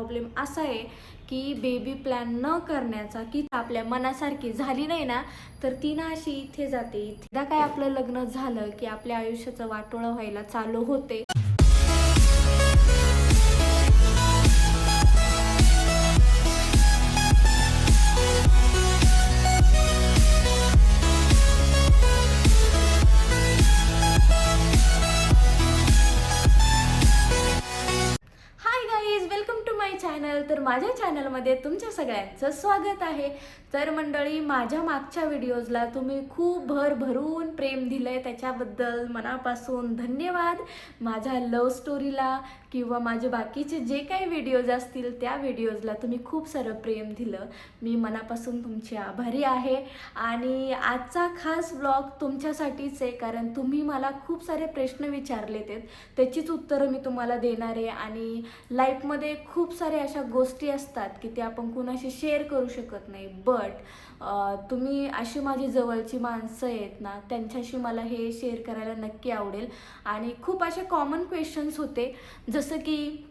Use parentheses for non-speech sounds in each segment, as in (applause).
Problem असा आहे की बेबी प्लॅन न करण्याचा की आपल्या मनासारखी झाली नाही ना तर ती ना अशी इथे जाते. इथे काय आपलं लग्न झालं की आपल्या आयुष्याचं वाटोळं व्हायला चालू होते. माझ्या चॅनलमध्ये तुमच्या सगळ्यांचं स्वागत आहे. तर मंडळी माझ्या मागच्या व्हिडिओजला तुम्ही खूप भरभरून प्रेम दिलंय. त्याच्याबद्दल मनापासून धन्यवाद. माझ्या लव्ह स्टोरीला किंवा माझे बाकीचे जे काही व्हिडिओज असतील त्या व्हिडिओजला तुम्ही खूप सारं प्रेम दिलं. मी मनापासून तुमची आभारी आहे. आणि आजचा खास ब्लॉग तुमच्यासाठीच आहे कारण तुम्ही मला खूप सारे प्रश्न विचारलेत. आहेत त्याचीच उत्तरं मी तुम्हाला देणार आहे. आणि लाईफमध्ये खूप साऱ्या अशा गोष्टी असतात की त्या आपण कुणाशी शेअर करू शकत नाही. बट तुम्ही अशी माझी जवळची माणसं आहेत ना त्यांच्याशी मला हे शेअर करायला नक्की आवडेल. आणि खूप असे कॉमन क्वेश्चन्स होते. जसं की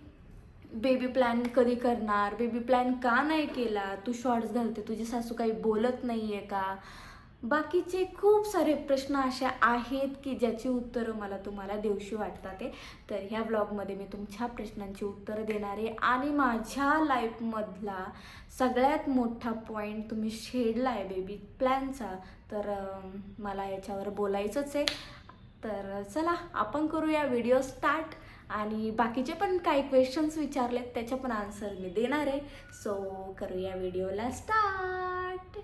बेबी प्लॅन कधी करणार? बेबी प्लॅन का नाही केला? तू शॉर्ट्स घालते तुझी सासू काही बोलत नाही आहे का? बाकीचे खूप सारे प्रश्न असे आहेत की ज्याची उत्तरं मला तुम्हाला देऊशी वाटतात आहे तर ह्या ब्लॉगमध्ये मी तुमच्या प्रश्नांची उत्तरं देणार आहे. आणि माझ्या लाईफमधला सगळ्यात मोठा पॉईंट तुम्ही शेडला आहे बेबी प्लॅनचा तर मला याच्यावर बोलायचंच आहे. तर चला आपण करूया व्हिडिओ स्टार्ट आणि बाकीचे पण काही क्वेश्चन्स विचारलेत त्याचे पण आन्सर मी देणार आहे. सो करूया व्हिडिओला स्टार्ट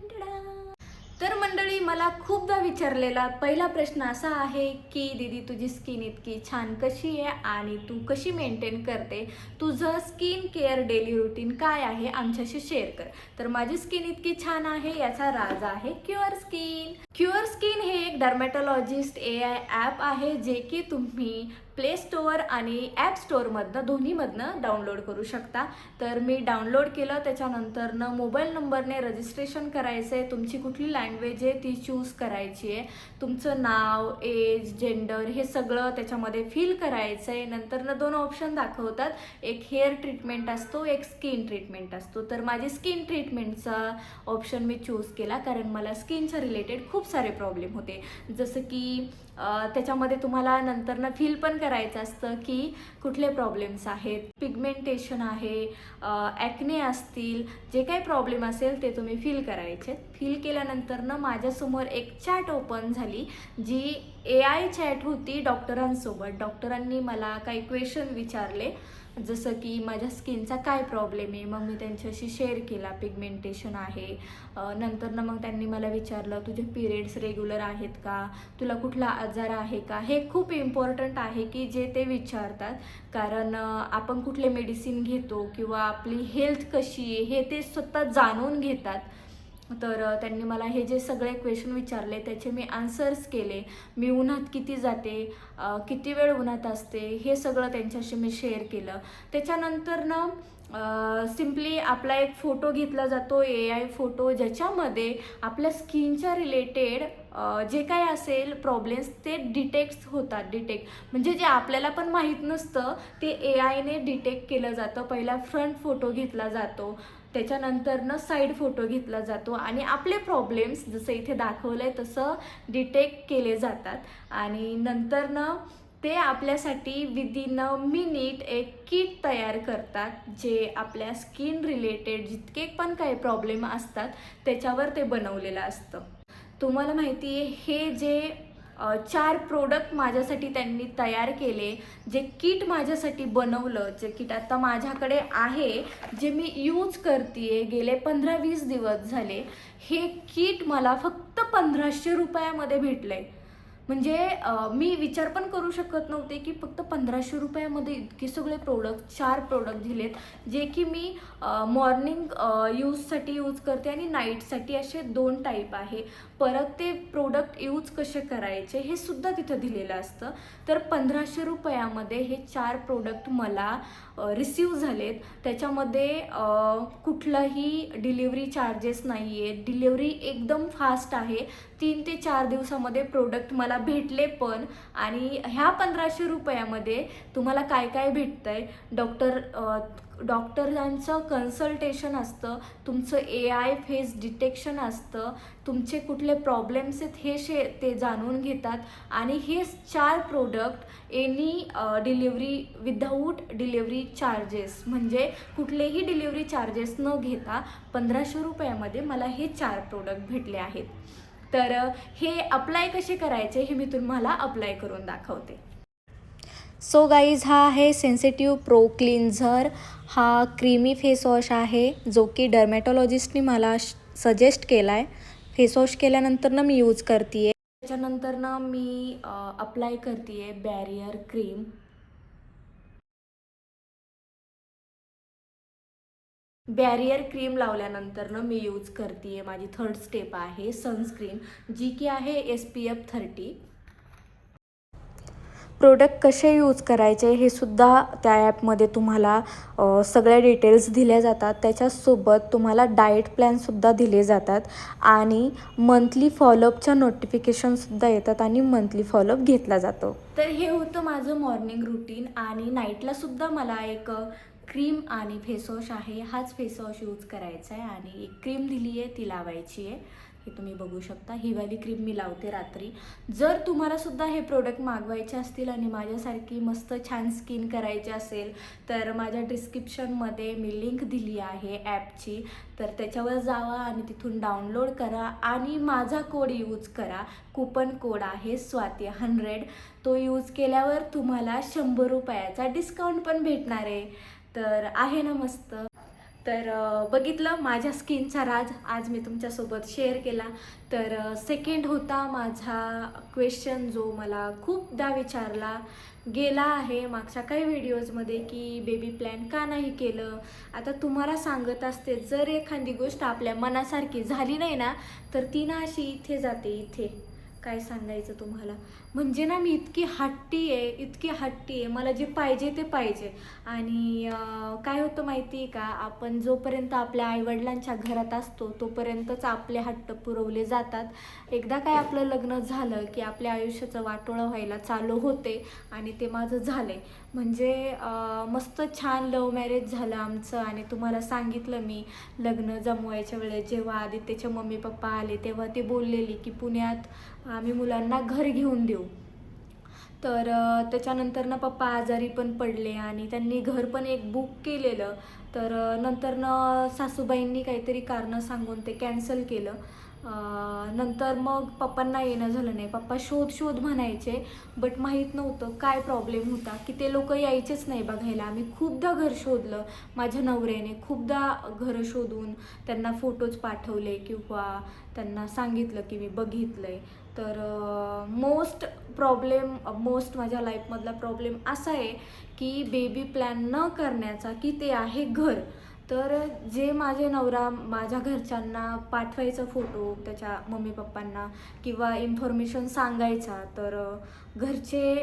तर मंडळी मला खूपदा विचारलेला पहिला प्रश्न असा आहे की दीदी तुझी स्किन इतकी छान कशी आहे आणि तू कशी मेंटेन करते? तुझं स्किन केअर डेली रुटीन काय आहे? आमच्याशी शेअर कर. तर माझी स्किन इतकी छान आहे याचा राज आहे क्युअर स्किन क्युअर स्किन हे एक डर्मॅटॉलॉजिस्ट ए आय ॲप आहे जे की तुम्ही प्ले स्टोअर आणि ॲप स्टोअरमधनं दोन्हीमधनं डाउनलोड करू शकता. तर मी डाउनलोड केलं त्याच्यानंतरनं मोबाईल नंबरने रजिस्ट्रेशन करायचं आहे तुमची कुठली लँग्वेज आहे ती चूज करायची आहे. तुमचं नाव एज जेंडर हे सगळं त्याच्यामध्ये फिल करायचं आहे नंतरनं दोन ऑप्शन दाखवतात. एक हेअर ट्रीटमेंट असतो एक स्किन ट्रीटमेंट असतो. तर माझी स्किन ट्रीटमेंटचा ऑप्शन मी चूज केला कारण मला स्किनच्या रिलेटेड खूप सारे प्रॉब्लेम होते. जसं की त्याच्यामध्ये तुम्हाला नंतरनं फील पण करायचं असतं की कुठले प्रॉब्लेम्स आहेत. पिगमेंटेशन आहे ॲक्ने असतील जे काही प्रॉब्लेम असेल ते तुम्ही फील करायचे. फील केल्यानंतरनं माझ्यासमोर एक चॅट ओपन झाली जी ए आय चॅट होती डॉक्टरांसोबत डॉक्टरांनी मला काही क्वेश्चन विचारले. जसं की माझ्या स्किनचा काय प्रॉब्लेम आहे मग मी त्यांच्याशी शेअर केला. पिगमेंटेशन आहे. नंतर नंतरनं मग त्यांनी मला विचारलं तुझे पिरियड्स रेग्युलर आहेत का? तुला कुठला आजार आहे का? हे खूप इम्पॉर्टंट आहे की जे ते विचारतात. कारण आपण कुठले मेडिसिन घेतो किंवा आपली हेल्थ कशी आहे हे ते स्वतः जाणून घेतात. तर त्यांनी मला हे जे सगळे क्वेश्चन विचारले त्याचे मी आन्सर्स केले. मी उन्हात किती जाते किती वेळ उन्हात असते हे सगळं त्यांच्याशी मी शेअर केलं. त्याच्यानंतर ना सिम्पली आपला एक फोटो घेतला जातो ए आय फोटो ज्याच्यामध्ये आपल्या स्किनच्या रिलेटेड जे काही असेल प्रॉब्लेम्स ते डिटेक्ट होतात डिटेक्ट म्हणजे जे आपल्याला पण माहीत नसतं ते ए आयने डिटेक्ट केलं जातं. पहिला फ्रंट फोटो घेतला जातो. त्याच्यानंतरनं साईड फोटो घेतला जातो आणि आपले प्रॉब्लेम्स जसं इथे दाखवलं आहे तसं डिटेक्ट केले जातात. आणि नंतरनं ते आपल्यासाठी विदिन अ मिनिट एक किट तयार करतात जे आपल्या स्किन रिलेटेड जितके पण काही प्रॉब्लेम असतात त्याच्यावर ते बनवलेलं असतं. तुम्हाला माहिती आहे हे जे चार प्रोडक्ट माझ्यासाठी त्यांनी तयार केले जे किट माझ्यासाठी बनवलं जे किट आता माझ्याकडे आहे जे मी यूज करते गेले पंधरा वीस दिवस झाले हे किट मला फक्त पंधराशे रुपयामध्ये भेटलं आहे म्हणजे मी विचार पण करू शकत नव्हते की फक्त पंधराशे रुपयामध्ये इतके सगळे प्रोडक्ट चार प्रोडक्ट दिलेत जे की मी मॉर्निंग यूजसाठी यूज करते आणि नाईटसाठी असे दोन टाईप आहे. परत ते प्रोडक्ट यूज कसे करायचे हे सुद्धा तिथं दिलेलं असतं. तर पंधराशे रुपयामध्ये हे चार प्रोडक्ट मला रिसीव झालेत. त्याच्यामध्ये कुठलंही कुठलाही डिलिव्हरी चार्जेस नाही आहेत डिलिव्हरी एकदम फास्ट आहे. तीन ते चार दिवसामध्ये प्रोडक्ट मला भेटले पण आणि ह्या पंधराशे रुपयामध्ये तुम्हाला काय काय भेटतं आहे डॉक्टर डॉक्टरांचं कन्सल्टेशन असतं तुमचं ए आय फेस डिटेक्शन असतं तुमचे कुठले प्रॉब्लेम्स आहेत हे शे ते जाणून घेतात आणि हे चार product any delivery without delivery charges म्हणजे कुठलेही डिलिव्हरी चार्जेस न घेता पंधराशे रुपयामध्ये मला हे चार प्रोडक्ट भेटले आहेत. तर हे अप्लाय कसे करायचे हे मी तुम्हाला अप्लाय करून दाखवते. सो गाईज हा आहे सेन्सिटिव्ह प्रो क्लिन्झर हा क्रीमी फेसवॉश आहे जो की डर्मॅटॉलॉजिस्टनी मला सजेस्ट केला आहे फेसवॉश केल्यानंतर मी यूज करते त्याच्यानंतर ना मी अप्लाय करते बॅरियर क्रीम बॅरियर क्रीम लावल्यानंतर मी यूज करते माझी थर्ड स्टेप आहे सनस्क्रीन जी की आहे S P F thirty product कसे यूज करायचे हे सुद्धा त्या ॲपमध्ये तुम्हाला सगळ्या डिटेल्स दिल्या जातात. त्याच्यासोबत तुम्हाला डाएट प्लॅनसुद्धा दिले जातात. आणि मंथली फॉलोअपच्या नोटिफिकेशनसुद्धा येतात आणि मंथली फॉलोअप घेतला जातो. तर हे होतं माझं मॉर्निंग रुटीन आणि नाईटलासुद्धा मला एक क्रीम आणि फेसवॉश आहे हाच फेसवॉश यूज करायचा आहे आणि एक क्रीम दिली आहे ती लावायची आहे. हे तुम्ही बघू शकता. ही वाली क्रीम मी लावते रात्री. जर तुम्हाला सुद्धा हे प्रोडक्ट मागवायचे असतील आणि माझ्यासारखी मस्त छान स्किन करायची असेल तर माझ्या डिस्क्रिप्शनमध्ये मी लिंक दिली आहे ॲपची तर त्याच्यावर जावा आणि तिथून डाउनलोड करा आणि माझा कोड यूज करा. कुपन कोड आहे स्वाती हंड्रेड तो यूज केल्यावर तुम्हाला शंभर रुपयाचा डिस्काउंट पण भेटणार आहे. तर आहे ना मस्त. तर बघितलं माझ्या स्किनचा राज आज मी तुमच्यासोबत शेअर केला. तर सेकंड होता माझा क्वेश्चन जो मला खूपदा विचारला गेला आहे मागच्या काही व्हिडिओजमध्ये की बेबी प्लॅन का नाही केलं? आता तुम्हाला सांगत असते जर एखादी गोष्ट आपल्या मनासारखी झाली नाही ना तर ती ना अशी इथे जाते इथे. काय सांगायचं तुम्हाला? म्हणजे ना मी इतकी हट्टी आहे इतकी हट्टी आहे. मला जे पाहिजे ते पाहिजे. आणि काय होतं माहिती आहे का? आपण जोपर्यंत आपल्या आईवडिलांच्या घरात असतो तोपर्यंतच आपले हट्ट पुरवले जातात. एकदा काय आपलं लग्न झालं की आपल्या आयुष्याचं वाटोळं व्हायला चालू होते आणि ते माझं झालं म्हणजे मस्त छान लव्ह मॅरेज झालं आमचं आणि तुम्हाला सांगितलं मी लग्न जमवायच्या वेळेस जेव्हा आदित्यच्या मम्मी पप्पा आले तेव्हा ते बोललेली की पुण्यात आम्ही मुलांना घर घेऊन देऊ. तर त्याच्यानंतर ना पप्पा आजारी पण पडले आणि त्यांनी घर पण एक बुक केलेलं. तर नंतर ना सासूबाईंनी काहीतरी कारणं सांगून ते कॅन्सल केलं. नंतर मग पप्पांना येणं झालं नाही. पप्पा शोध शोध म्हणायचे बट माहीत नव्हतं काय प्रॉब्लेम होता. की ते लोक यायचेच नाही बघायला. आम्ही खूपदा घर शोधलं माझ्या नवऱ्याने. खूपदा घरं शोधून त्यांना फोटोज पाठवले किंवा त्यांना सांगितलं की मी बघितलं आहे तर मोस्ट प्रॉब्लेम मोस्ट माझ्या लाईफमधला प्रॉब्लेम असा आहे की बेबी प्लॅन न करण्याचा की ते आहे घर. तर जे माझे नवरा माझ्या घरच्यांना पाठवायचा फोटो त्याच्या मम्मी पप्पांना किंवा इन्फॉर्मेशन सांगायचा तर घरचे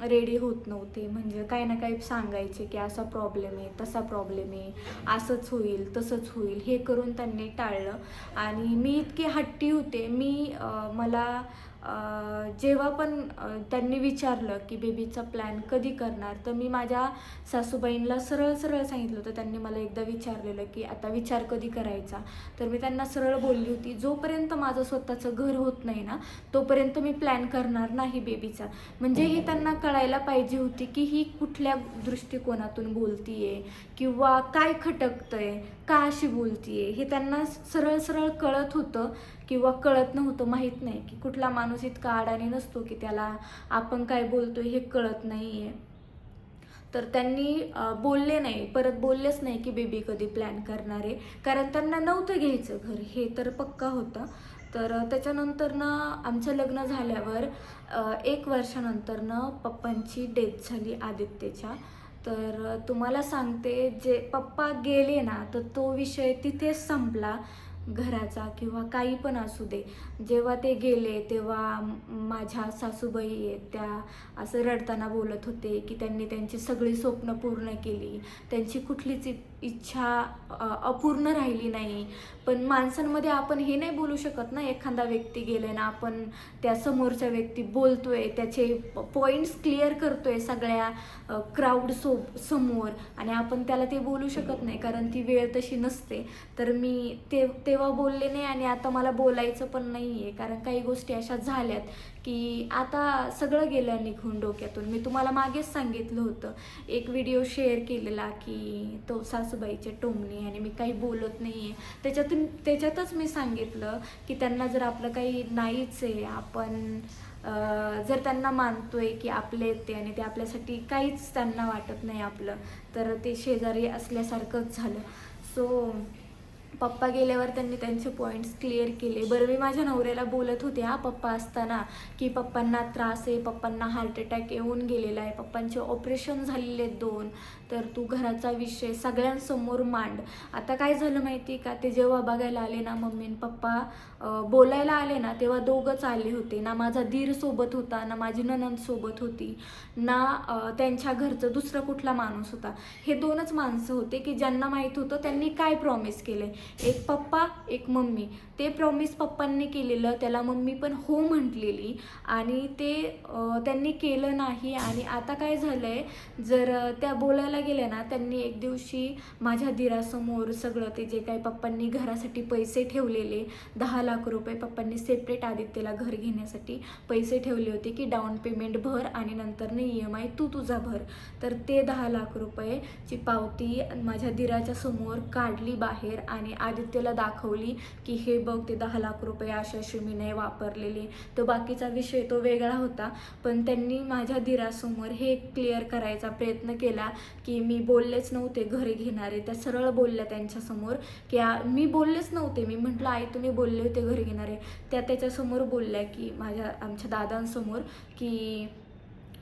रेडी होत नव्हते. म्हणजे काही ना काही सांगायचे की असा प्रॉब्लेम आहे तसा प्रॉब्लेम आहे असंच होईल तसंच होईल हे करून त्यांनी टाळलं. आणि मी इतकी हट्टी होते मी मला जेव्हा पण त्यांनी विचारलं की बेबीचा प्लॅन कधी करणार तर मी माझ्या सासूबाईंना सरळ सरळ सांगितलं होतं. त्यांनी मला एकदा विचारलेलं की आता विचार कधी करायचा? तर मी त्यांना सरळ बोलली होती जोपर्यंत माझं स्वतःचं घर होत नाही ना तोपर्यंत मी प्लॅन करणार नाही बेबीचा. म्हणजे हे त्यांना कळायला पाहिजे होती की ही कुठल्या दृष्टिकोनातून बोलतीये किंवा काय खटकतंय का अशी बोलतीये हे त्यांना सरळ सरळ कळत होतं. किंवा कळत नव्हतं माहीत नाही की कुठला माणूस इतका अडाणी नसतो की त्याला आपण काय बोलतो हे कळत नाही आहे तर त्यांनी बोलले नाही परत बोललेच नाही की बेबी कधी प्लॅन करणार आहे. कारण त्यांना नव्हतं घ्यायचं घर हे तर पक्का होतं. तर त्याच्यानंतरनं त्याच्यानंतर ना आमचं लग्न झाल्यावर एक वर्षानंतर ना पप्पांची डेथ झाली आदित्यच्या. तर तुम्हाला सांगते जे पप्पा गेले ना तर तो विषय तिथेच संपला. घराचा किंवा काही पण असू दे. जेव्हा ते गेले तेव्हा माझ्या सासूबाई आहेत त्या असं रडताना बोलत होते की त्यांनी त्यांची सगळी स्वप्न पूर्ण केली. त्यांची कुठलीच इच्छा अपूर्ण राहिली नाही. पण माणसांमध्ये आपण हे नाही बोलू शकत ना एखादा व्यक्ती गेले ना आपण त्या समोरच्या व्यक्ती बोलतोय त्याचे पॉईंट्स क्लिअर करतोय सगळ्या क्राऊड सो समोर आणि आपण त्याला ते बोलू शकत नाही कारण ती वेळ तशी नसते. तर मी ते तेव्हा बोलले नाही आणि आता मला बोलायचं पण नाही आहे कारण काही गोष्टी अशा झाल्यात की आता सगळं गेलं निघून डोक्यातून. मी तुम्हाला मागेच सांगितलं होतं. एक व्हिडिओ शेअर केलेला की तो सासूबाईचे टोमणे आणि मी काही बोलत नाही आहे त्याच्यातून त्याच्यातच मी सांगितलं की त्यांना जर आपलं काही नाहीच आहे आपण जर त्यांना मानतोय की आपले ते आणि ते आपल्यासाठी काहीच त्यांना वाटत नाही आपलं तर ते शेजारी असल्यासारखंच झालं. सो पप्पा गेल्यावर त्यांनी त्यांचे पॉईंट्स क्लिअर केले. बरं मी माझ्या नवऱ्याला बोलत होते हा पप्पा असताना की पप्पांना त्रास आहे पप्पांना हार्ट अटॅक येऊन गेलेला आहे पप्पांचे ऑपरेशन झालेले आहेत दोन. तर तू घराचा विषय सगळ्यांसमोर मांड. आता काय झालं माहिती आहे का? ते जेव्हा बघायला आले ना मम्मी आणि पप्पा बोलायला आले ना तेव्हा दोघंच आले होते. ना माझा धीर सोबत होता ना माझी ननंद सोबत होती ना त्यांच्या घरचं दुसरा कुठला माणूस होता. हे दोनच माणसं होते की ज्यांना माहीत होतं त्यांनी काय प्रॉमिस केलं एक पप्पा एक मम्मी. ते प्रॉमिस पप्पांनी केलेलं त्याला मम्मी पण हो म्हटलेली आणि ते त्यांनी केलं नाही. आणि आता काय झालं आहे जर त्या बोलायला गेल्या ना त्यांनी एक दिवशी माझ्या दिरासमोर सगळं ते जे काही पप्पांनी घरासाठी पैसे ठेवलेले दहा लाख रुपये पप्पांनी सेपरेट आदित्यला घर घेण्यासाठी पैसे ठेवले होते की डाऊन पेमेंट भर आणि नंतर ई एम आय तू तुझा भर. तर ते दहा लाख रुपयेची पावती माझ्या दिराच्या समोर काढली बाहेर आणि आदित्यला दाखवली की हे बघ ते दहा लाख रुपये अशाशी मी नाही वापरलेले. तो बाकीचा विषय तो वेगळा होता. पण त्यांनी माझ्या दिरासमोर हे क्लिअर करायचा प्रयत्न केला की मी बोललेच नव्हते घरी घेणारे. त्या सरळ बोलल्या त्यांच्यासमोर की मी बोललेच नव्हते. मी म्हटलं आई तुम्ही बोलले होते घरी घेणारे. त्या त्याच्यासमोर बोलल्या की माझ्या आमच्या दादांसमोर की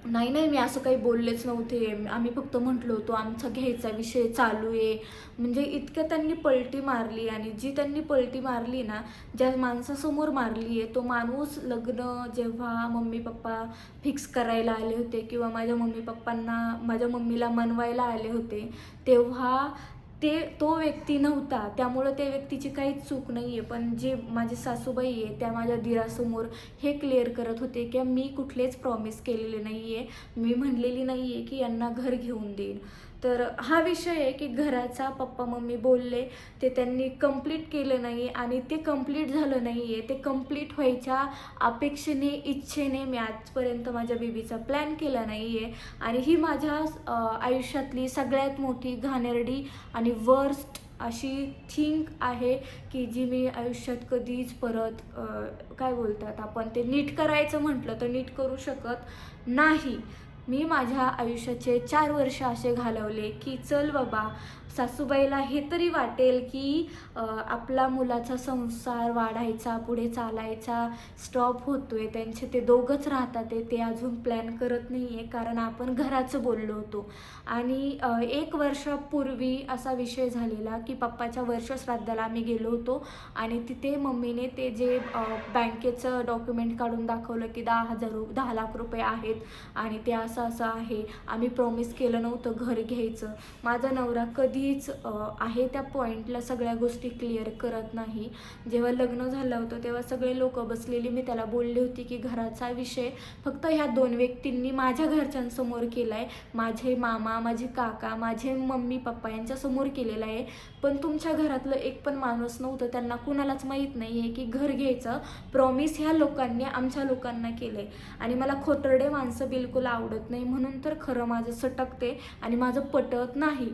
नाही नाही मी असं काही बोललेच नव्हते. आम्ही फक्त म्हटलो होतो आमचा घ्यायचा विषय चालू आहे. म्हणजे इतकं त्यांनी पलटी मारली आणि जी त्यांनी पलटी मारली ना ज्या माणसासमोर मारली आहे तो माणूस लग्न जेव्हा मम्मी पप्पा फिक्स करायला आले होते किंवा माझ्या मम्मी पप्पांना माझ्या मम्मीला मनवायला आले होते तेव्हा ते तो व्यक्ती नव्हता. त्यामुळं त्या व्यक्तीची काहीच चूक नाही आहे पण जे माझी सासूबाई आहे त्या माझ्या दिरासमोर हे क्लिअर करत होते की मी कुठलेच प्रॉमिस केलेले नाही आहे मी म्हणलेली नाही आहे की यांना घर घेऊन देईन. तर हा विषय आहे की घराचा पप्पा मम्मी बोलले ते त्यांनी कंप्लीट केलं नाही आणि ते कंप्लीट झालं नाही आहे ते कंप्लीट व्हायच्या अपेक्षेने इच्छेने मी आजपर्यंत माझ्या बेबीचा प्लॅन केला नाही आहे आणि ही माझ्या आयुष्यातली सगळ्यात मोठी घाणेरडी आणि वर्स्ट अशी थिंक आहे की जी मी आयुष्यात कधीच परत काय बोलतात आपण ते नीट करायचं म्हटलं तर नीट करू शकत नाही. मी माझ्या आयुष्याचे चार वर्ष असे घालवले की चल बाबा सासूबाईला हे तरी वाटेल की आपला मुलाचा संसार वाढायचा पुढे चालायचा स्टॉप होतोय. त्यांचे ते दोघंच राहतात आहे ते अजून प्लॅन करत नाही आहे कारण आपण घराचं बोललो होतो. आणि एक वर्षापूर्वी असा विषय झालेला की पप्पाच्या वर्षश्राद्धाला आम्ही गेलो होतो आणि तिथे मम्मीने ते जे बँकेचं डॉक्युमेंट काढून दाखवलं की दहा हजार दहा लाख रुपये आहेत आणि ते असं असं आहे. आम्ही प्रॉमिस केलं नव्हतं घर घ्यायचं. माझा नवरा कधी अं, आहे त्या पॉईंटला सगळ्या गोष्टी क्लिअर करत नाही. जेव्हा लग्न झालं होतं तेव्हा सगळे लोक बसलेली. मी त्याला बोलली होती की घराचा विषय फक्त ह्या दोन व्यक्तींनी माझ्या घरच्यांसमोर केला आहे माझे मामा माझे काका माझे मम्मी पप्पा यांच्यासमोर केलेला आहे. पण तुमच्या घरातलं एक पण माणूस नव्हतं. त्यांना कुणालाच माहीत नाही आहे की घर घ्यायचं प्रॉमिस ह्या लोकांनी आमच्या लोकांना केलं आहे आणि मला खोटरडे माणसं बिलकुल आवडत नाही. म्हणून तर खरं माझं सटकते आणि माझं पटत नाही.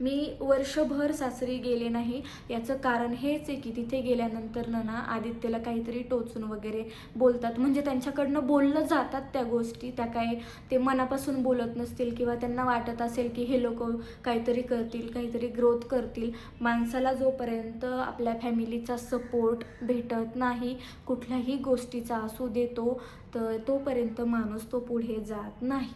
मी वर्षभर सासरी गेले नाही. याचं कारण हेच आहे की तिथे गेल्यानंतर ना ना आदित्यला काहीतरी टोचून वगैरे बोलतात. म्हणजे त्यांच्याकडनं बोललं जातात त्या गोष्टी. त्या काय ते मनापासून बोलत नसतील किंवा त्यांना वाटत असेल की हे लोक काहीतरी करतील काहीतरी ग्रोथ करतील. माणसाला जोपर्यंत आपल्या फॅमिलीचा सपोर्ट भेटत नाही कुठल्याही गोष्टीचा असू देतो तर तोपर्यंत माणूस तो पुढे जात नाही.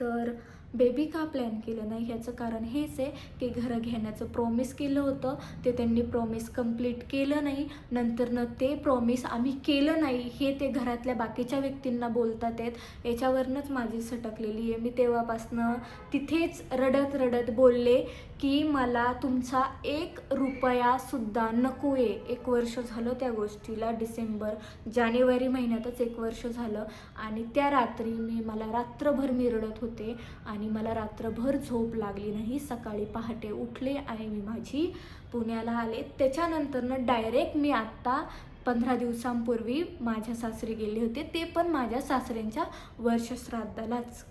तर बेबी का प्लॅन केलं नाही? ह्याचं कारण हेच आहे की घरं घेण्याचं प्रॉमिस केलं होतं. ते त्यांनी प्रॉमिस कंप्लीट केलं नाही. नंतरनं ते प्रॉमिस आम्ही केलं नाही. हे ते घरातल्या बाकीच्या व्यक्तींना बोलतात आहेत. याच्यावरनंच माझी सटकलेली आहे. मी तेव्हापासनं तिथेच रडत रडत बोलले की मला तुमचा एक रुपयासुद्धा नको आहे. एक वर्ष झालं त्या गोष्टीला. डिसेंबर जानेवारी महिन्यातच एक वर्ष झालं आणि त्या रात्री मी मला रात्रभर मी रडत होते आणि मला रात्रभर झोप लागली नाही. सकाळी पहाटे उठले आणि मी माझी. पुण्याला आले. त्याच्यानंतरनं डायरेक्ट मी आत्ता पंधरा दिवसांपूर्वी माझ्या सासरी गेले होते. ते पण माझ्या सासऱ्यांच्या वर्षश्राद्धालाच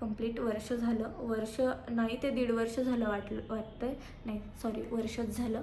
कंप्लीट वर्ष झालं. वर्ष नाही ते दीड वर्ष झालं वाटलं वाटतंय. नाही सॉरी वर्षच झालं.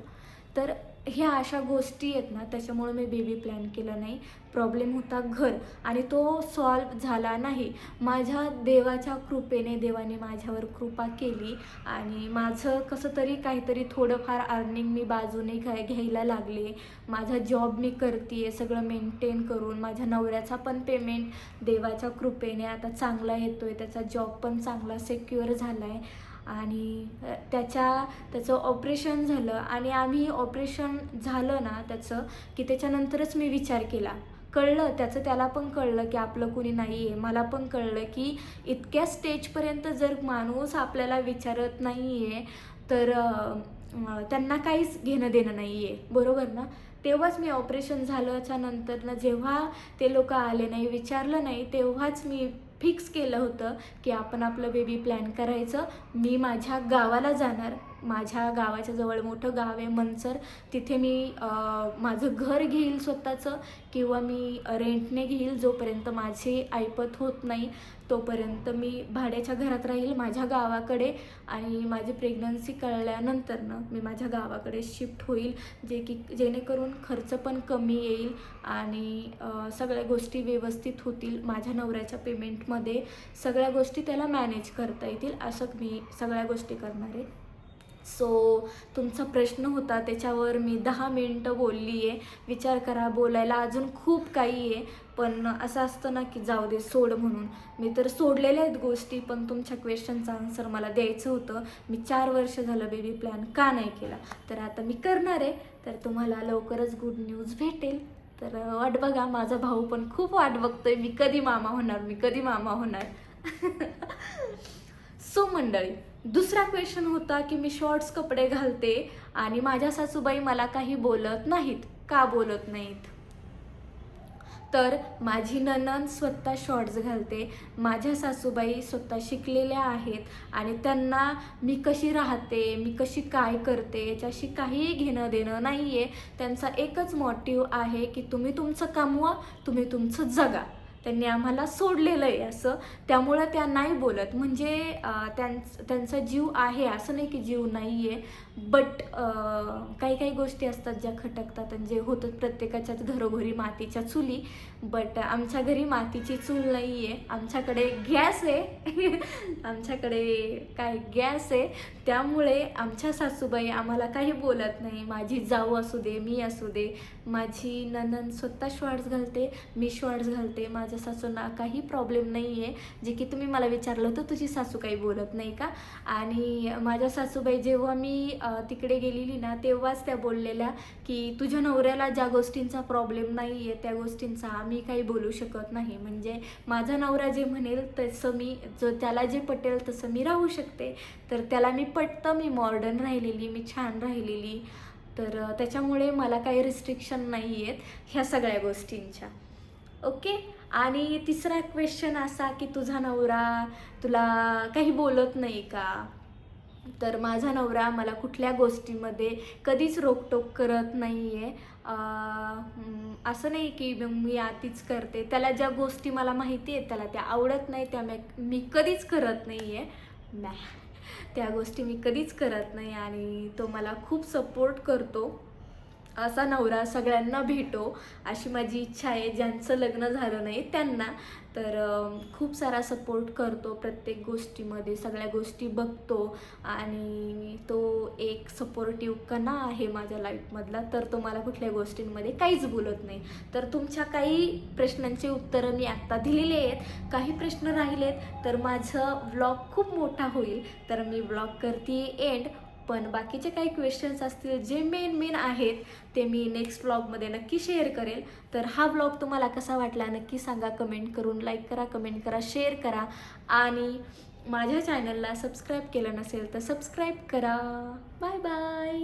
तर ह्या अशा गोष्टी आहेत ना त्याच्यामुळे मी बेबी प्लॅन केला नाही. प्रॉब्लेम होता घर आणि तो सॉल्व झाला नाही. माझ्या देवाच्या कृपेने देवाने माझ्यावर कृपा केली आणि माझं कसं तरी काहीतरी थोडंफार अर्निंग मी बाजूने घ्या घ्यायला लागले. माझा जॉब मी करते सगळं मेंटेन करून माझ्या नवऱ्याचा पण पेमेंट देवाच्या कृपेने आता चांगला येतो आहे त्याचा जॉब पण चांगला सेक्युअर झाला आहे आणि त्याच्या त्याचं ऑपरेशन झालं आणि आम्ही ऑपरेशन झालं ना त्याचं की त्याच्यानंतरच मी विचार केला. कळलं त्याचं त्याला पण कळलं की आपलं कुणी नाही आहे मला पण कळलं की इतक्या स्टेजपर्यंत जर माणूस आपल्याला विचारत नाही आहे तर त्यांना काहीच घेणं देणं नाही आहे बरोबर ना? तेव्हाच मी ऑपरेशन झाल्याच्या नंतरनं जेव्हा ते लोक आले नाही विचारलं नाही तेव्हाच मी फिक्स केलं होतं की आपण आपलं बेबी प्लॅन करायचं. मी माझ्या गावाला जाणार. माझ्या गावाच्या जवळ मोठं गाव आहे मनसर. तिथे मी माझं घर घेईल स्वतःचं किंवा मी रेंटने घेईल जोपर्यंत माझी ऐपत होत नाही तोपर्यंत मी भाड्याच्या घरात राहील माझ्या गावाकडे आणि माझी प्रेग्नन्सी कळल्यानंतरनं मी माझ्या गावाकडे शिफ्ट होईल जे की जेणेकरून खर्च पण कमी येईल आणि सगळ्या गोष्टी व्यवस्थित होतील माझ्या नवऱ्याच्या पेमेंटमध्ये सगळ्या गोष्टी त्याला मॅनेज करता येतील असं मी सगळ्या गोष्टी करणार आहे. सो तुमचा प्रश्न होता त्याच्यावर मी दहा मिनटं बोलली आहे विचार करा बोलायला अजून खूप काही आहे पण असं असतं ना की जाऊ दे सोड म्हणून. मी तर सोडलेल्या आहेत गोष्टी पण तुमच्या क्वेश्चनचा आन्सर मला द्यायचं होतं. मी चार वर्ष झालं बेबी प्लॅन का नाही केला. तर आता मी करणार आहे. तर तुम्हाला लवकरच गुड न्यूज भेटेल. तर वाट बघा माझा भाऊ पण खूप वाट बघतोय. मी कधी मामा होणार? मी कधी मामा होणार? (laughs) सो मंडळी दुसरा क्वेश्चन होता की मी शॉर्ट्स कपडे घालते आणि माझ्या सासूबाई मला काही बोलत नाहीत. का बोलत नाहीत? तर माझी ननन स्वतः शॉर्ट्स घालते. माझ्या सासूबाई स्वतः शिकलेल्या आहेत आणि त्यांना मी कशी राहते मी कशी काय करते याच्याशी काहीही घेणं देणं नाही आहे त्यांचा एकच मोटिव आहे की तुम्ही तुमचं कमवा तुम्ही तुमचं जगा. त्यांनी आम्हाला सोडलेलं आहे असं. त्यामुळं त्या नाही बोलत. म्हणजे त्यांच त्यांचा जीव आहे. असं नाही की जीव नाही आहे बट काही काही गोष्टी असतात ज्या खटकतात आणि जे होतात प्रत्येकाच्याच घरोघरी मातीच्या चुली. बट आमच्या घरी मातीची चूल नाही आहे आमच्याकडे गॅस आहे. (laughs) आमच्याकडे काय गॅस आहे. त्यामुळे आमच्या सासूबाई आम्हाला काही बोलत नाही. माझी जाऊ असू दे मी असू दे. माझी ननंद स्वतः श्वार्ट्स घालते मी श्वार्ट्स घालते. माझ्या सासूंना काही प्रॉब्लेम नाही आहे जे की तुम्ही मला विचारलं होतं तुझी सासू काही बोलत नाही का? आणि माझ्या सासूबाई जेव्हा मी तिकडे गेलेली ना तेव्हाच त्या बोललेल्या की तुझ्या नवऱ्याला ज्या गोष्टींचा प्रॉब्लेम नाही आहे त्या गोष्टींचा आम्ही काही बोलू शकत नाही. म्हणजे माझा नवरा जे म्हणेल तसं मी जो त्याला जे पटेल तसं मी राहू शकते. तर त्याला मी पटतं मी मॉडर्न राहिलेली मी छान राहिलेली. तर त्याच्यामुळे मला काही रिस्ट्रिक्शन नाही आहेत ह्या सगळ्या गोष्टींच्या. ओके? आणि तिसरा क्वेश्चन असा की तुझा नवरा तुला काही बोलत नाही का? तर माझा नवरा मला कुठल्या गोष्टीमध्ये कधीच रोकटोक करत नाही आहे असं नाही की मी आतीच करते. त्याला ज्या गोष्टी मला माहिती आहेत त्याला त्या आवडत नाही त्या मी मी कधीच करत नाही आहे मॅ त्या गोष्टी मी कधीच करत नाही आणि तो मला खूप सपोर्ट करतो. असा नवरा सगळ्यांना भेटो अशी माझी इच्छा आहे. ज्यांचं लग्न झालं नाही त्यांना. तर खूप सारा सपोर्ट करतो प्रत्येक गोष्टीमध्ये. सगळ्या गोष्टी बघतो आणि तो एक सपोर्टिव्ह कणा आहे माझ्या लाईफमधला तर तो मला कुठल्या गोष्टींमध्ये काहीच बोलत नाही. तर तुमच्या काही प्रश्नांची उत्तरं मी आत्ता दिलेली आहेत. काही प्रश्न राहिलेत तर माझं व्लॉग खूप मोठा होईल. तर मी व्लॉग करते एंड पण बाकीचे काही क्वेश्चन्स असतील जे मेन मेन आहेत ते मी नेक्स्ट ब्लॉगमध्ये नक्की शेअर करेल. तर हा ब्लॉग तुम्हाला कसा वाटला नक्की सांगा कमेंट करून. लाईक करा कमेंट करा शेअर करा. आणि माझ्या चॅनलला सबस्क्राईब केलं नसेल तर सबस्क्राईब करा. Bye bye